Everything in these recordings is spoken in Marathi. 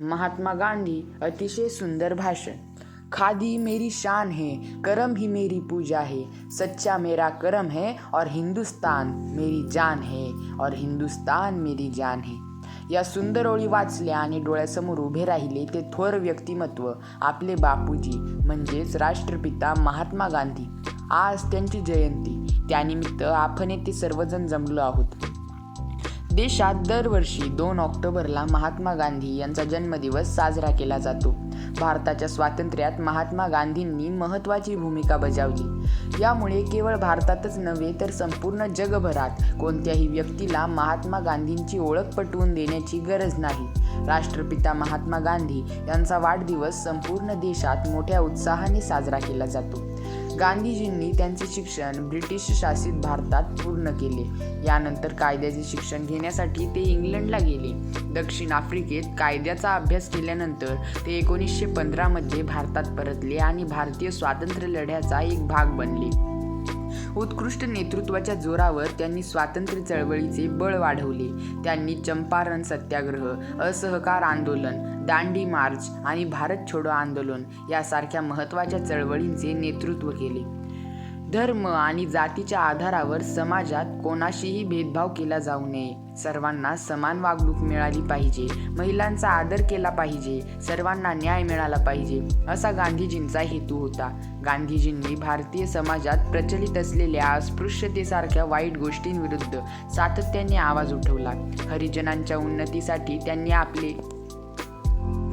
महात्मा गांधी अतिशय सुंदर भाषण. खादी मेरी शान है करम ही मेरी पूजा है सच्चा मेरा करम है और हिंदुस्तान मेरी जान है और हिंदुस्तान मेरी जान है. या सुंदर ओळी वाचल्या आणि डोळ्यासमोर उभे राहिले ते थोर व्यक्तिमत्व आपले बापूजी म्हणजेच राष्ट्रपिता महात्मा गांधी. आज त्यांची जयंती. त्यानिमित्त आपण येथे सर्वजण जमलो आहोत. देशात दरवर्षी दोन ऑक्टोबरला महात्मा गांधी यांचा जन्मदिवस साजरा केला जातो. भारताच्या स्वातंत्र्यात महात्मा गांधींनी महत्त्वाची भूमिका बजावली. यामुळे केवळ भारतातच नव्हे तर संपूर्ण जगभरात कोणत्याही व्यक्तीला महात्मा गांधींची ओळख पटवून देण्याची गरज नाही. राष्ट्रपिता महात्मा गांधी यांचा वाढदिवस संपूर्ण देशात मोठ्या उत्साहाने साजरा केला जातो. गांधीजींनी त्यांचे शिक्षण ब्रिटिश शासित भारतात पूर्ण केले. यानंतर कायद्याचे शिक्षण घेण्यासाठी ते इंग्लंडला गेले. दक्षिण आफ्रिकेत कायद्याचा अभ्यास केल्यानंतर ते एकोणीसशे पंधरामध्ये भारतात परतले आणि भारतीय स्वातंत्र्य लढ्याचा एक भाग बनले. उत्कृष्ट नेतृत्वाच्या जोरावर त्यांनी स्वातंत्र्य चळवळीचे बळ वाढवले. त्यांनी चंपारण सत्याग्रह असहकार आंदोलन दांडी मार्च आणि भारत छोडो आंदोलन यासारख्या महत्त्वाच्या चळवळींचे नेतृत्व केले. धर्म आणि जातीच्या आधारावर समाजात कोणाशीही भेदभाव केला जाऊ नये. सर्वांना समान वागणूक मिळाली पाहिजे. महिलांचा आदर केला पाहिजे. सर्वांना न्याय मिळाला पाहिजे असा गांधीजींचा हेतू होता. गांधीजींनी भारतीय समाजात प्रचलित असलेल्या अस्पृश्यतेसारख्या वाईट गोष्टींविरुद्ध सातत्याने आवाज उठवला. हरिजनांच्या उन्नतीसाठी त्यांनी आपले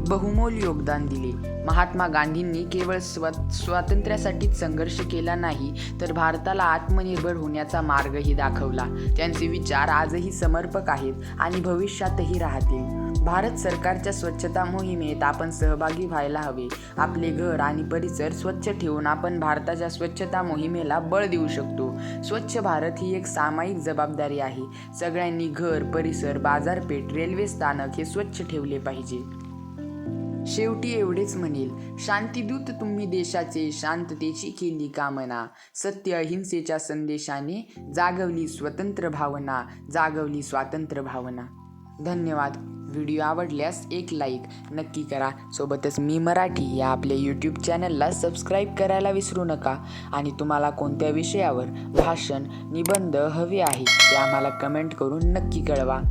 बहुमोल योगदान दिले. महात्मा गांधींनी केवळ स्व स्वातंत्र्यासाठीच संघर्ष केला नाही तर भारताला आत्मनिर्भर होण्याचा मार्गही दाखवला. त्यांचे विचार आजही समर्पक आहेत आणि भविष्यातही राहतील. भारत सरकारच्या स्वच्छता मोहिमेत आपण सहभागी व्हायला हवे. आपले घर आणि परिसर स्वच्छ ठेवून आपण भारताच्या स्वच्छता मोहिमेला बळ देऊ शकतो. स्वच्छ भारत ही एक सामायिक जबाबदारी आहे. सगळ्यांनी घर परिसर बाजारपेठ रेल्वे स्थानक हे स्वच्छ ठेवले पाहिजे. शेवटी एवढेच म्हणेल शांतीदूत तुम्ही देशाचे शांततेची केली कामना सत्य अहिंसेच्या संदेशाने जागवली स्वतंत्र भावना जागवली स्वातंत्र्य भावना. धन्यवाद. व्हिडिओ आवडल्यास एक लाईक नक्की करा. सोबतच मी मराठी या आपल्या यूट्यूब चॅनलला सबस्क्राईब करायला विसरू नका. आणि तुम्हाला कोणत्या विषयावर भाषण निबंध हवे आहे ते आम्हाला कमेंट करून नक्की कळवा.